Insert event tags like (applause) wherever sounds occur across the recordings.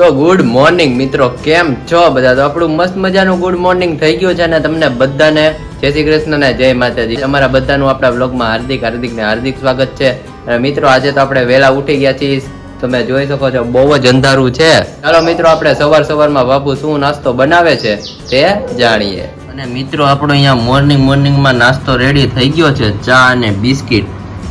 તો good morning મિત્રો, કેમ છો બધા? તો આપણું મસ્ત મજાનું ગુડ મોર્નિંગ થઈ ગયું છે અને તમને બધાને જય શ્રી કૃષ્ણ ને જય માતાજી. અમારા બધાનું આપણા બ્લોગમાં હાર્દિક હાર્દિક ને હાર્દિક સ્વાગત છે. અને મિત્રો, આજે તો આપણે વહેલા ઉઠી ગયા છીએ. તમે જોઈ શકો છો, બહુ જ અંધારું છે. ચાલો મિત્રો, આપણે સવાર સવારમાં બાપુ શું નાસ્તો બનાવે છે તે જાણીએ. અને મિત્રો, આપણો અહીંયા મોર્નિંગ મોર્નિંગમાં નાસ્તો રેડી થઈ ગયો છે, ચા અને બિસ્કિટ.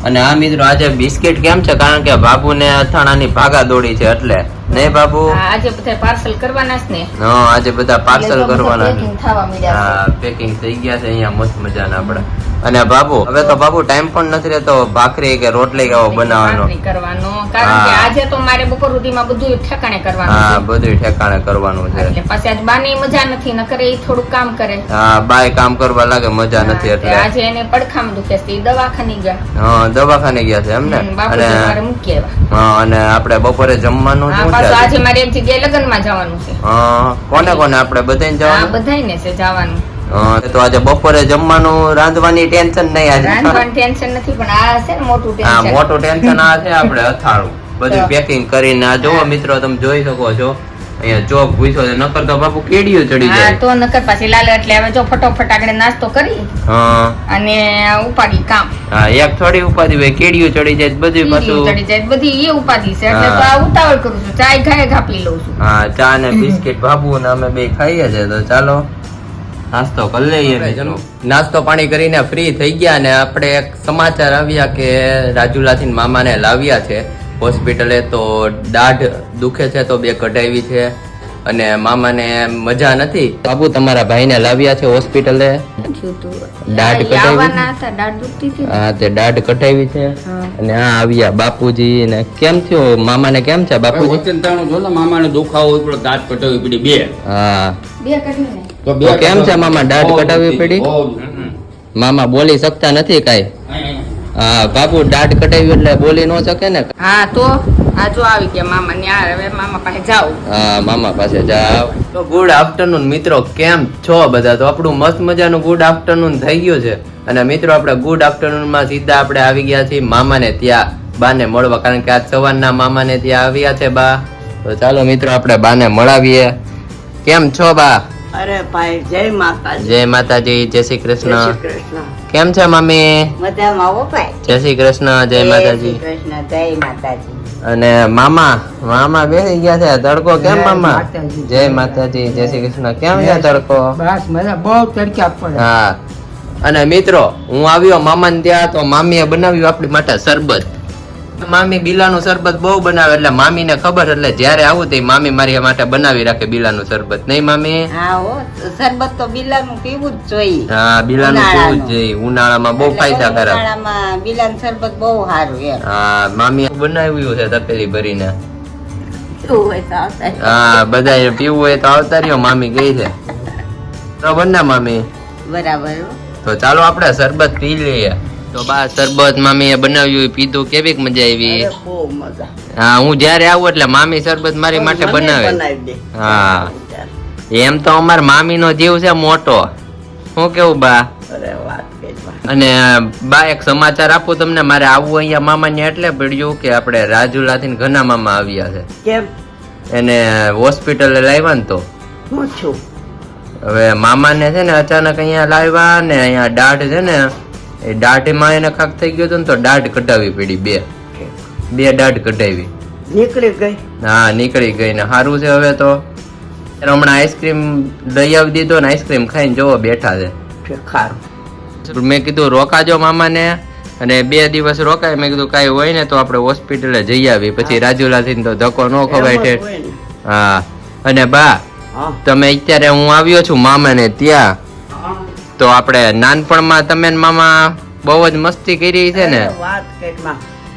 અને આ મિત્રો, આજે બિસ્કિટ કેમ છે? કારણ કે બાપુને અથાણાની ભાગા દોડી છે એટલે. નહીં બાબુ? આજે બધા પાર્સલ કરવાના છે ને. હા આજે બધા પાર્સલ કરવાના packing થવા માંડ્યા છે. હા પેકિંગ થઈ ગયા છે અહીંયા મસ્ત મજાના આપણે અને બાબુ હવે તો બાબુ ટાઈમ પણ નથી રહેતો ભાખરી કે રોટલી કે બનાવવાનો. કરવાનો કારણ કે આજે તો મારે બપોર સુધીમાં બધું ઠેકાણે કરવાનું હા બધું ઠેકાણે કરવાનું છે. એટલે પછી આજ બાની મજા નથી ન કરે એ થોડું કામ કરે. હા બાય કામ કરવા લાગે મજા નથી એટલે આજે એને પડખામાં દુખે છે એ દવાખાને ગયા. હા દવાખાને ગયા છે એમ ને? હમ, બાપુજી અને મારે મૂકી આવ્યા. હા અને આપણે બપોરે જમવાનું શું છે આજે? મારે એક જગ્યાએ લગ્નમાં જવાનું છે. હા કોને કોને આપણે બધાને જવાનું? બધાને છે જવાનું. તો આજે બપોરે જમવાનું રાંધવાની ટેન્શન નહીં આજે. રાંધવાનું ટેન્શન નથી પણ આ છે ને મોટું હા મોટું ટેન્શન આ છે આપણે અથાણું. (laughs) બધું પેકિંગ કરીને આ જોવો મિત્રો તમે જોઈ શકો છો. અહીંયા ચોક પૂછો છે નકર તો બાપુ કેડિયું ચડી જાય. તો નકર પાછી લાલ એટલે હવે જો ફટોફટ આગળ નાસ્તો કરી હા. અને ઉપાડી કામ. હા એક થોડી ઉપાધિ હોય કેડીઓ ચડી જાય બધી પાછું ચડી જાય બધી એ ઉપાધિ છે એટલે તો આ ઉતાવળ કરું છું ચાય ઘાય ઘા પી લઉં છું. હા ચા ને બિસ્કિટ બાપુ ને અમે બે ખાઈએ છે તો ચાલો. નાસ્તો કરી લઈએ નાસ્તો પાણી કરીને ફ્રી થઈ ગયા અને આપણે એક સમાચાર આવ્યા કે રાજુલાથી મામાને લાવ્યા છે. હોસ્પિટલે તો દાઢ દુખે છે તો બે કઢાવી છે અને મામાને મજા નથી. બાબુ તમારા ભાઈને લાવ્યા છે હોસ્પિટલે? દાઢ કઢાવી? દાઢ. હા તે દાઢ કઢાવી છે. અને આ આવ્યા બાપુજી ને કેમ થયો? મામાને કેમ છે બાપુજી? વચન તાણું જો ને મામાને દુખાવો ઉપડો દાંત કટાવી પડી બે. હા. બે કાઢીને. તો બે કેમ છે મામા? દાઢ કટાવી પડી? મામા બોલી શકતા નથી કાઈ. હા બાપુ દાઢ કટાવી એટલે બોલી ન શકે ને? હા તો આ જો આવી ગયા મામા ન્યા હવે મામા પાસે જાઓ હા મામા પાસે જાવ તો ગુડ આફ્ટરનૂન મિત્રો કેમ છો બધા? તો આપણું મસ્ત મજાનું ગુડ આફ્ટરનૂન થઈ ગયું છે. અને મિત્રો આપણે ગુડ આફ્ટરનૂનમાં સીધા આપણે આવી ગયા છીએ મામાને ત્યાં બાને મળવા કારણ કે આજ સવારના મામાને ત્યાં આવ્યા છે બા. તો ચાલો મિત્રો આપણે બાને મળાવીએ. કેમ છો બા? અરે ભાઈ જય માતાજી. જય માતાજી જય શ્રી કૃષ્ણ. કેમ છે મમ્મી? મજામાં આવો ભાઈ? જય શ્રી કૃષ્ણ જય માતાજી. કૃષ્ણ જય માતાજી. અને મામા મામા બેસી ગયા છે તડકો કેમ મામા? જય માતાજી જય શ્રી કૃષ્ણ. કેમ છે તડકો? બસ મજા બહુ તડકા પડે. હા. અને મિત્રો હું આવ્યો મામા ત્યાં તો મામીએ બનાવ્યું આપણી માટે શરબત. મામી બિલાનું શરબત બહુ બનાવે એટલે મામીને ખબર એટલે જ્યારે આવું તે મામી મારી માટે બનાવી રાખે બિલાનું શરબત. નહીં મામી? હા હો શરબત તો બિલાનું પીવું જ જોઈએ. હા બિલાનું પીવું જ જોઈએ. ઉનાળામાં બહુ ફાયદા કરે ઉનાળામાં બિલાનું શરબત બહુ સારું હા મામી બનાવ્યું છે તપેલી ભરીને. હા બધા પીવું હોય તો આવતા રહ્યો મામી ગઈ છે. તો ને મામી. બરાબર તો ચાલો આપણે શરબત પી લઈએ. તો બા શરબત મામીએ બનાવ્યું પીધું કેવી મજા આવી? હા હું જ્યારે આવું એટલે મામી શરબત મારી માટે બનાવે. હા. એમ તો અમાર મામીનો જીવ છે મોટો. શું કેવું બા? અને બા એક સમાચાર આપું તમને. મારે આવવું અહીંયા મામાને એટલે પડ્યું કે આપણે રાજુલાથી ઘણા મામા આવ્યા છે. કેમ? એને હોસ્પિટલે લાવ્યા ને તો. હું છું. હવે મામાને છે ને અચાનક અહીંયા લાવ્યા ને અહીંયા દાઢ છે ને એ દાઢમાં એને ખાક થઈ ગયો હતો ને તો દાઢ કઢાવી પડી બે. બે દાઢ કઢાવી. નીકળી ગઈ? હા નીકળી ગઈ ને સારું છે હવે તો. હમણાં આઈસ્ક્રીમ લઈ આવી દીધો ને આઈસ્ક્રીમ ખાઈને જોવો બેઠા છે. ખારું. મેં કીધું રોકાજો મામાને અને બે દિવસ રોકાય. મેં કીધું કાંઈ હોય ને તો આપણે હોસ્પિટલે જઈ આવી પછી રાજુલાથી તો ધક્કો ન ખવાય ઠેઠ. હા. અને બા તમે અત્યારે હું આવ્યો છું મામાને ત્યાં. તો આપણે નાનપણમાં તમે ને મામા બહુ જ મસ્તી કરી છે ને? વાત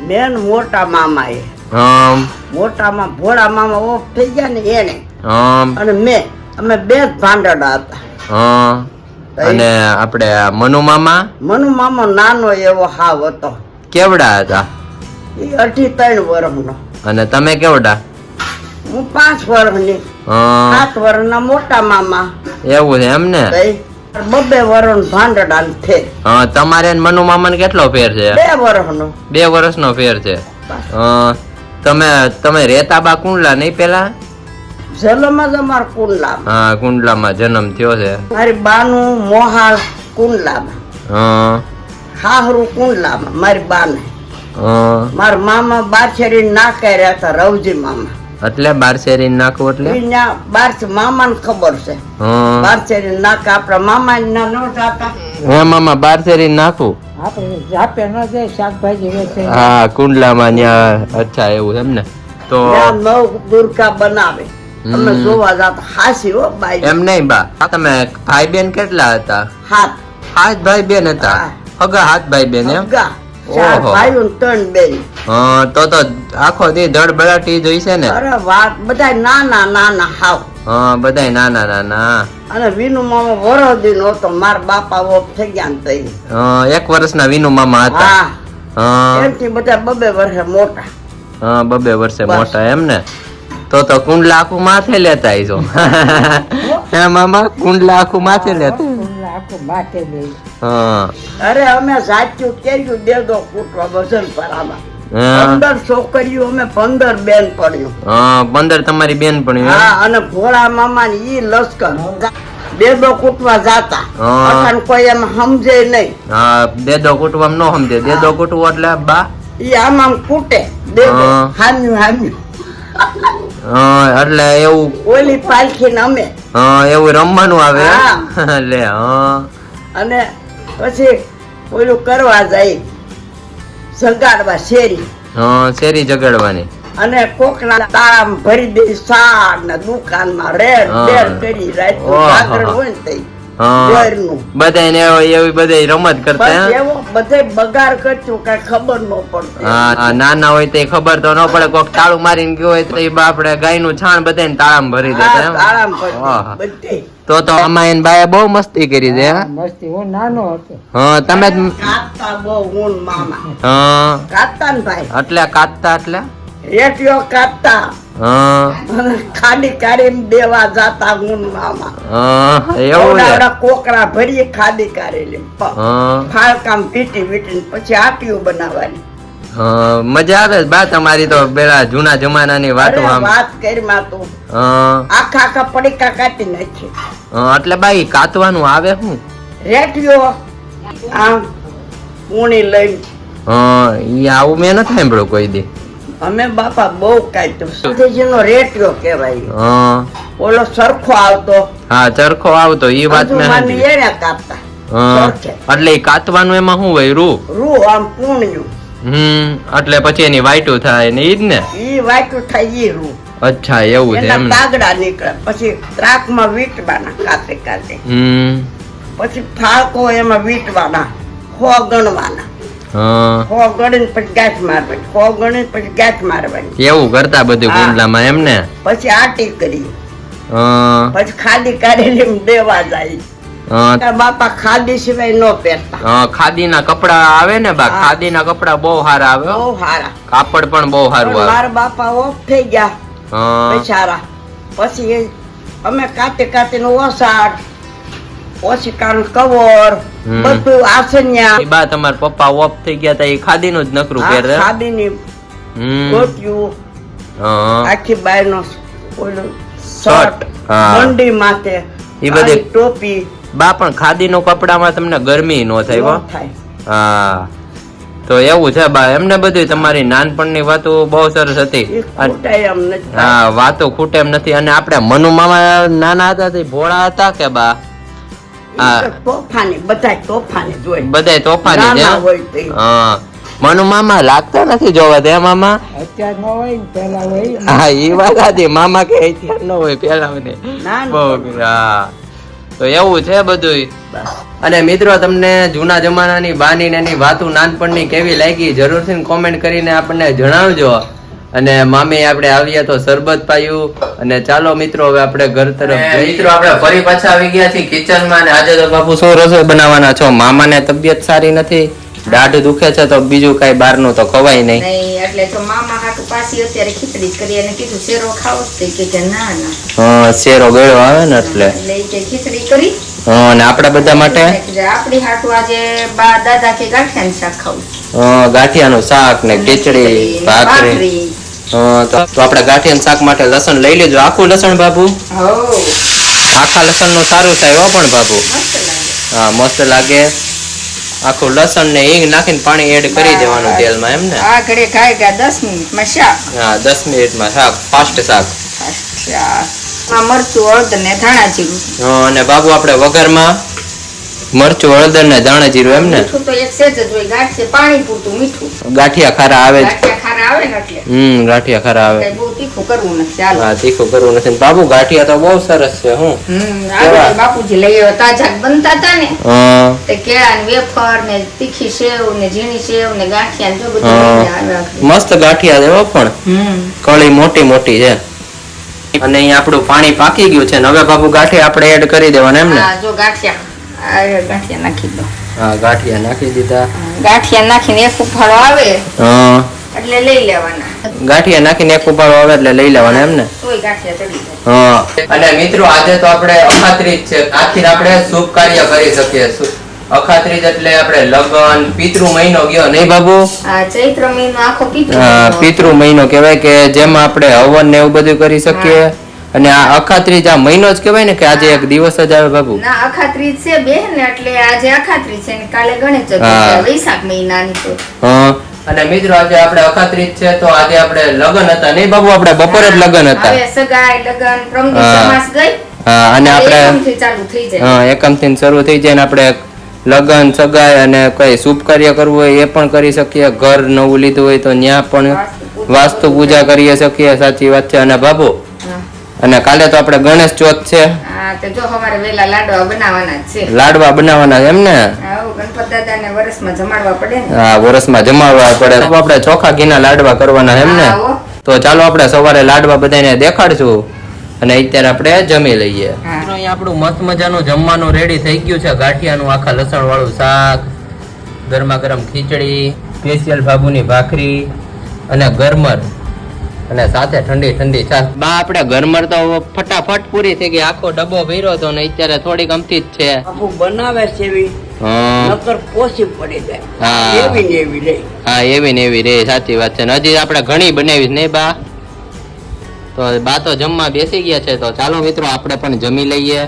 બેન મોટા મામા એ. હમ. ભોળા મામા ઓફ થઈ ગયા ને એને. હમ. અને મેં અમે બે જ ભાંડડા હતા. હમ. અને આપણે મનુ મામા? મનુ મામા નાનો એવો હાવ હતો. કેવડા હતા? એ અઢી ત્રણ વર્ષનો અને તમે કેવડા? હું પાંચ વર્ષની સાત વર્ષના મોટા મામા. એવું છે એમ ને? બબે વર્ષ ભાંડડા છે હા તમારે મનુ મામાને કેટલો ફેર છે? બે વર્ષનો બે વર્ષનો ફેર છે. તમે તમે રેતા બા કુંડલા નહીં પેલા? જન્મમાં જ અમાર કુંડલા હા કુંડલામાં જન્મ થયો છે. મારી બાનું મોહાળ કુંડલામાં. હા. હાહરું કુંડલામાં મારી બાને. હા. મારા મામા બાછેરી ના કર્યા હતા રવજી મામા. એટલે બાર શેરી નાખવું એટલે ઈ ન્યા મામા મામાને ખબર છે. હા. બારછેરી નાક આપડા મામા ના નો જાતા. હા મામા બાર શેરી નાખવું આપણે ન જાય શાકભાજી વેચે. હા કુંડલામાં ત્યાં અચ્છા એવું એમ ને. તો નવ દુર્ગા બનાવે. અમે. જોવા જાતા. હાસી હો બાઈ. એમ નહીં બા. તમે ભાઈ બેન કેટલા હતા? હાથ હાથ ભાઈ બેન હતા હગા હાથ ભાઈ બેન એમ ચાર. ભાઈઓ ને ત્રણ બેન. હા તો તો આખો દી ધડબડાટી જોઈશે ને. અરે વાત બધા નાના નાના હાવ. હા બધાય નાના નાના. અને વિનુ મામા વરોદી નો હતો મારા બાપા ઓફ થઈ ગયા ને તઈ. હા, એક વર્ષના વિનુ મામા હતા. હા. એમથી બધા બબે વર્ષે મોટા. હા બબે વર્ષે મોટા એમ ને. તો તો કુંડલા આખું માથે લેતા હે. મામા કુંડલા આખું માથે લેતા. આખું માથે લઈ અરે અમે સાચું કેર્યું દેદો કૂટવા વજન પરામાં પંદર છોકરીઓ અમે પંદર બેન પડ્યું. હા પંદર તમારી બેન પડ્યું હા અને ભોળા મામા ને ઈ લશ્કર. દેદો કૂટવા જાતા. હા. કોઈ એમ સમજે નહીં. હા દેદો કુટવામ નો સમજે. દેદો કુટવો એટલે બા. ઈ આમ આમ કૂટે. દેદો હામ્યું હામ્યું. એટલે એવું ઓલી પાલખી અમે. હા એવું રમવાનું આવે? એટલે (laughs) હા. અને પછી ઓલું કરવા જાય જગાડવા શેરી. હા શેરી જગાડવાની. અને કોકના તાળામાં ભરી દે સાર દુકાનમાં રેડ રેડ બેડ કરી રાત હોય ને તઈ. હા. ઘરનું. ને એવી એવી રમત કરતા બધે બગાડ કરતું કઈ ખબર ન પડતી. હા હા, નાના હોય તો ખબર તો ન પડે કોક તાળું મારીને ગયો હોય તો એ આપણે ગાયનું છાણ બધાને તાળામાં ભરી દેતા હા, તાળામાં. ભરી તો તો આમાં એને બાએ બહુ મસ્તી કરી દે મસ્તી. હું નાનો હતો. હા તમે કાતા બહુ ઊન મામા. હા. કાતા ભાઈ. એટલે કાતા એટલે હા અને ખાડી કાઢી દેવા જાતા ઊન મામા. એવું કોકરા ભરી ખાડી કાઢેલી હા. ફાળકામ પીટી વીટીને પછી આટીઓ બનાવવાની. મજા આવે બા તમારી તો પેલા જૂના જમાનાની વાતો આમ. વાત કરીમાં તો આખા આખા પડીકા કાઢી નાખી. હા, એટલે બાઈ કાતવાનું આવે શું રેઠિયો આમ પૂણી લઈ હા ઈ આવું મેં નથી સાંભળ્યું કોઈ દી. અમે બાપા બહુ કાઢ્યું સુધીજીનો રેટિયો કહેવાય. હા. ઓલો સરખો આવતો. હા ચરખો આવતો એ વાત મેં. એને કાપતા. એટલે કાતવાનું એમાં શું હોય રૂ? રૂ આમ પૂણ્યું. હમ એટલે પછી એની વાઈટું થાય ને ઈ જ ને? ઈ વાટું થાય ઈ રૂ. અચ્છા એવું છે એમ ને? તાગડા નીકળે. પછી ત્રાકમાં વીટવાના કાતે કાતે હમ. પછી ફાળકો એમાં વીટવાના ખો ગણવાના એવું કરતા બધું. કુંડલામાં એમ ને? પછી આટી કરી. પછી ખાલી કાઢેલી દેવા જાય. બાપા ખાદી સિવાય નો પહેરતા. હા, ખાદીના કપડા આવે ને બા? કપડા બહુ સારા આવે. બહુ સારા કાપડ પણ બહુ સારું આવે. મારા બાપા ઓફ થઈ ગયા. બિચારા પછી અમે કાતે કાતે ઓસાડ ઓશિકાનું કવર બધું આસન્યા. એ બા તમાર પપ્પા ઓફ થઈ ગયા તા એ ખાદીનું જ નકરું પહેરે. ખાદીની ગોટિયું આખી બાયનો ઓલું શર્ટ. મંડી માથે એ બધી- ટોપી. બા પણ ખાદીનો કપડામાં તમને ગરમી નો થાય હો. હા. તો એવું છે બા એમને બધું તમારી નાનપણની વાતો બહુ સરસ હતી. હા વાતો ખૂટે એમ નથી. અને આપણે મનુ મામા નાના હતા ભોળા હતા કે બા? તોફાની બધા તોફાની જોઈ. બધાય તોફાની છે? નાના હોય તે. હા. મનુ મામા લાગતા નથી જોવા તે મામા? અત્યાર ન હોય ને પેલા હોય હા ઈ વાત હતી મામા કે અત્યાર ન હોય પેલા ને ના, ના. બહુ હા. તો એવું છે બધું અને મિત્રો તમને જૂના જમાનાની બાની ને એની વાતો નાનપણની કેવી લાગી? જરૂરથી કોમેન્ટ કરીને આપણને જણાવજો. અને મામી આપણે આવ્યા તો શરબત પાયું. અને ચાલો મિત્રો હવે આપણે ઘર તરફ મિત્રો આપણે ફરી પાછા આવી ગયા છીએ કિચનમાં અને આજે તો બાપુ શું રસોઈ બનાવવાના છો? મામાને તબિયત સારી નથી? દાઢ દુખે છે તો બીજું કઈ બહારનું તો ખવાય નહીં. નહીં એટલે તો મામા હાટુ પાછી અત્યારે ખીચડી જ કરી અને કીધું શેરો ખાવો તે કે કે ના ના. હા, શેરો ગળ્યો આવે ને એટલે. એટલે કે ખીચડી કરી. હા, અને આપણા બધા માટે? એટલે આપણી હાટુ આજે બા દાદા કે ગાંઠિયાનું શાક ખાવું હા, ગાંઠિયાનું શાક ને ખીચડી ભાખરી. તો આપણે ગાંઠિયાનું શાક માટે લસણ લઈ લેજો. આખું લસણ બાબુ? આખા આખા લસણનું સારું થાય હો પણ બાબુ. હા મસ્ત લાગે. આખું લસણ ને હિંગ નાખીને પાણી એડ કરી દેવાનું તેલમાં એમ ને? આ ઘડે ખાય ગયા દસ મિનિટમાં શાક? હા દસ મિનિટમાં શાક ફાસ્ટ શાક. મરચું હળદર ને ધાણા જીરું. અને બાબુ આપણે વઘારમાં મરચું હળદર ને દાણા જીરું એમ ને મીઠું તો એક સેજ જ હોય ગાંઠિયા પાણી પૂરતું મીઠું. ગાંઠિયા ખારા આવે ગાંઠિયા ખારા આવે ને એટલે. હમ ગાંઠિયા ખારા આવે. બહુ તીખું કરવું નથી ચાલો. હા તીખું કરવું નથી. બાબુ ગાંઠિયા તો બહુ સરસ છે હું. હમ બાપુજી લઈ આવ્યો તાજા બનતા હતા ને. તે કેળા ને વેફર ને તીખી સેવ ને ઝીણી સેવ ને ગાંઠિયા જો બધું મસ્ત ગાંઠિયા દેવો પણ. હમ. કળી મોટી મોટી છે. અને અહીંયા આપણું પાણી પાકી ગયું છે ને હવે બાપુ ગાંઠિયા આપણે એડ કરી દેવાના એમ ને હા જો ગાંઠિયા. ગાંઠિયા નાખી દો. હા ગાંઠિયા નાખી દીધા. ગાંઠિયા નાખીને એક ઉફાળો આવે હા. એટલે લઈ લેવાના. ગાંઠિયા નાખીને એક ઉપાડો આવે એટલે લઈ લેવાના એમ ને તોય ગાંઠિયા ચડી જાય. હા. અને મિત્રો આજે તો આપણે અખાત્રીજ છે. આથી આપણે શુભ કાર્ય કરી શકીએ અખાત્રીજ એટલે આપણે લગન પિતૃ મહિનો ગયો નહીં બાબુ? ચૈત્ર મહિનો આખો પિતૃ હા, મહિનો. પિતૃ મહિનો કહેવાય કે જેમાં આપણે હવન ને એવું બધું કરી શકીએ. અને આ અખાત્રીજ આ મહિનો જ કહેવાય ને કે આજે એક દિવસ જ આવે બાબુ ના અખાત્રીજ છે બેન એટલે આજે અખાત્રીજ છે ને કાલે ગણેશ ચતુર્થી વૈશાખ મહિનાની તો. હા. અને મિત્રો આજે આપણે અખાત્રીજ છે તો આજે આપણે લગન હતા નહીં બાબુ આપણે બપોરે જ લગન હતા. હવે સગાઈ લગન પ્રમદી. સમાસ ગઈ. હા અને આપણે એકમથી ચાલુ થઈ જાય. હા એકમથી શરૂ થઈ જાય ને આપણે લગન સગાઈ અને કઈ શુભ કાર્ય કરવું હોય એ પણ કરી શકીએ. ઘર નવું લીધું હોય તો ત્યાં પણ વાસ્તુ પૂજા કરી શકીએ સાચી વાત છે. અને બાબુ. અને કાલે તો આપણે ગણેશ ચોથ છે. હા તો જો સવારે વેલા લાડવા બનાવવાના છે. લાડવા બનાવવાના છે એમ ને? ગણપત દાદાને વરસમાં જમાડવા પડે હા વરસમાં જમાડવા પડે. તો આપણે ચોખા ઘીના લાડવા કરવાના એમ ને? તો ચાલો આપણે સવારે લાડવા બધાને દેખાડશું. અને અત્યારે આપણે જમી લઈએ. અહીંયા આપણું મસ્ત મજાનું જમવાનું રેડી થઈ ગયું છે. ગાંઠિયાનું આખા લસણ વાળું શાક ગરમા ગરમ ખીચડી સ્પેશિયલ બાબુની ભાખરી અને ગરમર. અને સાથે ઠંડી ઠંડી છાશ બા આપણે માં તો ફટાફટ પૂરી થઈ ગઈ. આખો ડબ્બો ભર્યો હતો ને અત્યારે થોડીક અમથી જ છે. આખું બનાવે છે એવી. નકર પોસી પડી જાય. હા. એવી ને એવી રહી હા એવી ને એવી રે. સાચી વાત છે. ને હજી આપણે ઘણી બનાવી નહીં બા? તો બા તો જમવા બેસી ગયા છે. તો ચાલો મિત્રો આપણે પણ જમી લઈએ.